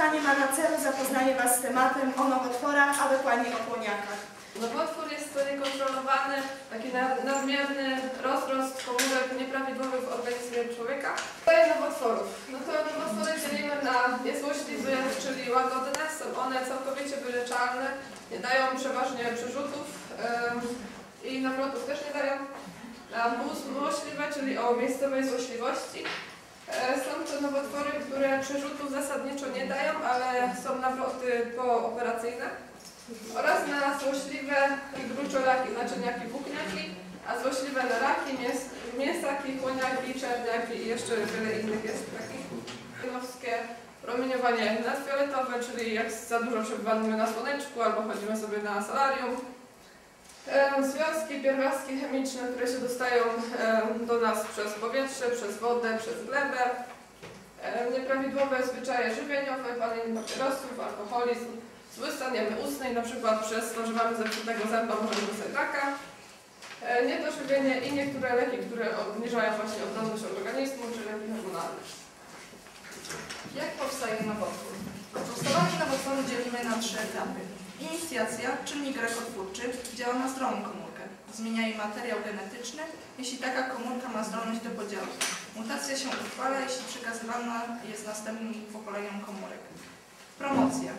Spotkanie ma na celu zapoznanie Was z tematem o nowotworach, a dokładnie o płoniakach. Nowotwór jest to niekontrolowany, taki na- nadmierny rozrost komórek nieprawidłowych w organizmie człowieka. Kolej nowotworów. No to nowotwory dzielimy na niezłośliwe, czyli łagodne. Są one całkowicie wyleczalne, nie dają przeważnie przerzutów i nawrotów też nie dają. A złośliwe, czyli o miejscowej złośliwości. Są to nowotwory, które przerzutów zasadniczo nie dają, ale są nawroty pooperacyjne oraz na złośliwe i gruczolaki, naczyniaki, włókniaki, a złośliwe na raki, mięs, mięsaki, chłoniaki, czerniaki i jeszcze wiele innych jest takich. Jenowskie promieniowanie nadfioletowe, czyli jak za dużo przebywamy na słoneczku albo chodzimy sobie na solarium. Związki, pierwiastki chemiczne, które się dostają do nas przez powietrze, przez wodę, przez glebę. Nieprawidłowe zwyczaje żywieniowe, palenie papierosów, alkoholizm, zły stan jamy ustnej, przykład przez to, że mamy zepsutego zęba, możemy dostać Niedożywienie i niektóre leki, które obniżają właśnie obronność organizmu, czy leki hormonalne. Jak powstaje nowotwór? Powstawanie nowotworu dzielimy na trzy etapy. Inicjacja, czynnik rakotwórczy, działa na zdrową komórkę. Zmienia jej materiał genetyczny, jeśli taka komórka ma zdolność do podziału. Mutacja się utrwala, jeśli przekazywana jest następnym pokoleniom komórek. Promocja.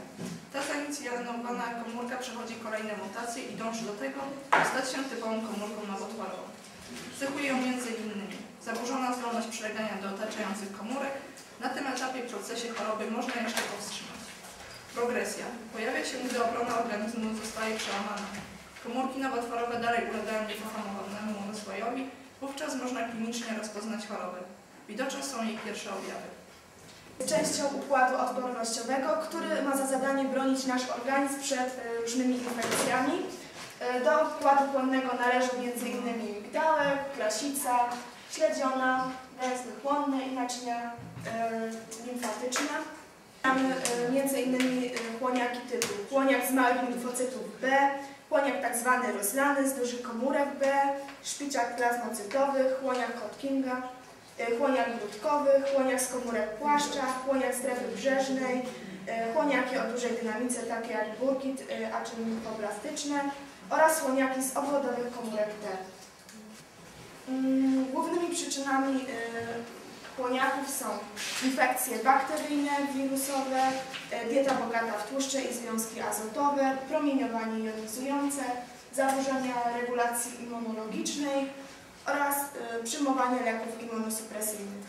Ta zainicjowana komórka przechodzi kolejne mutacje i dąży do tego, by stać się typową komórką nowotworową. Cechuje ją innymi zaburzona zdolność przylegania do otaczających komórek, na tym etapie w procesie choroby można jeszcze powstrzymać. Progresja. Pojawia się, gdy obrona organizmu zostaje przełamana. Komórki nowotworowe dalej ulegają niepohamowanemu rozwojowi, wówczas można klinicznie rozpoznać chorobę. Widoczne są jej pierwsze objawy. Częścią układu odpornościowego, który ma za zadanie bronić nasz organizm przed e, różnymi infekcjami. E, Do układu płonnego należą m.in. migdałek, klasica, śledziona, węzły chłonne i naczynia e, limfatyczne. Mamy e, m.in. e, chłoniaki typu chłoniak z małych limfocytów B, chłoniak tak zwany rozlany z dużych komórek B, szpiczak plazmocytowy, chłoniak Hodgkinga, e, chłoniak grudkowy, chłoniak z komórek płaszcza, chłoniak strefy brzeżnej, chłoniaki o dużej dynamice takie jak burkit, a czyli limfoblastyczne oraz chłoniaki z obwodowych komórek T. Mm, Głównymi przyczynami chłoniaków są infekcje bakteryjne, wirusowe, e, dieta bogata w tłuszcze i związki azotowe, promieniowanie jonizujące, zaburzenia regulacji immunologicznej oraz e, przyjmowanie leków immunosupresyjnych.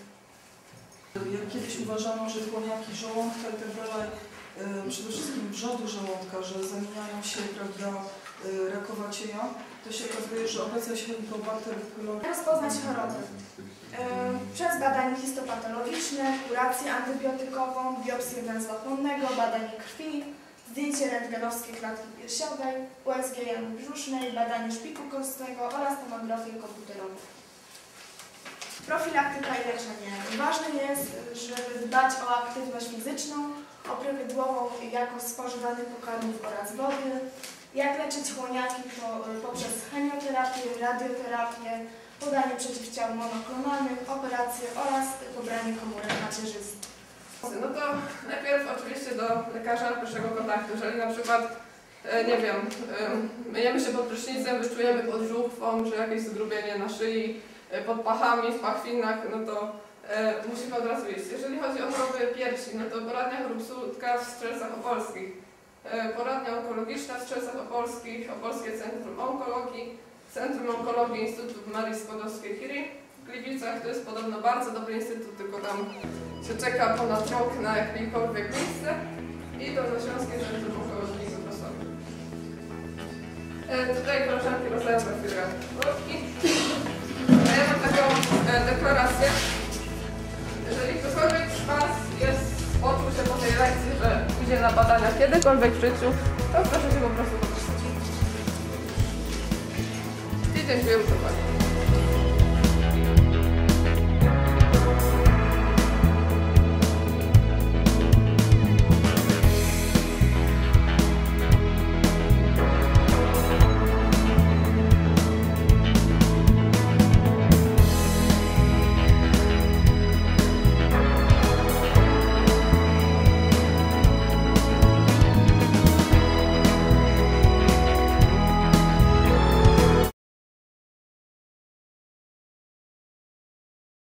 Jak kiedyś uważano, że chłoniaki żołądka i tak dalej, e, przede wszystkim wrzody żołądka, że zamieniają się, prawda, rakowacieja, to się okazuje, że obecność Helicobacter pylori Jak rozpoznać chorobę? E, Przez badanie histopatologiczne, kurację antybiotykową, biopsję węzła chłonnego, badanie krwi, zdjęcie rentgenowskie klatki piersiowej, USG jamy brzusznej, badanie szpiku kostnego oraz tomografię komputerową. Profilaktyka i leczenie. Ważne jest, żeby dbać o aktywność fizyczną, o prawidłową jakość spożywanych pokarmów oraz wody. Jak leczyć chłoniaki to y, poprzez chemioterapię, radioterapię, podanie przeciwciał monoklonalnych, operacje oraz pobranie komórek macierzystych. No to najpierw oczywiście do lekarza pierwszego kontaktu. Jeżeli na przykład, e, nie wiem, e, myjemy się pod prysznicem, wyczujemy pod żuchwą, że jakieś zgrubienie na szyi, e, pod pachami, w pachwinach, no to e, musimy od razu iść. Jeżeli chodzi o choroby piersi, no to poradnia chorób słupka w Strzelcach Opolskich, e, poradnia onkologiczna w Strzelcach Opolskich, Opolskie Centrum Onkologii, Centrum Onkologii Instytut Marii Skłodowskiej-Curie w Gliwicach. To jest podobno bardzo dobry instytut, tylko tam się czeka ponad rok na jakiekolwiek miejsce i to Śląskie Centrum Onkologii w Wrocławiu. E, tutaj koleżanki rozdają worki. A ja mam taką e, deklarację. Badaniach kiedykolwiek w życiu, to proszę się po prostu popisać. I dziękuję za uwagę.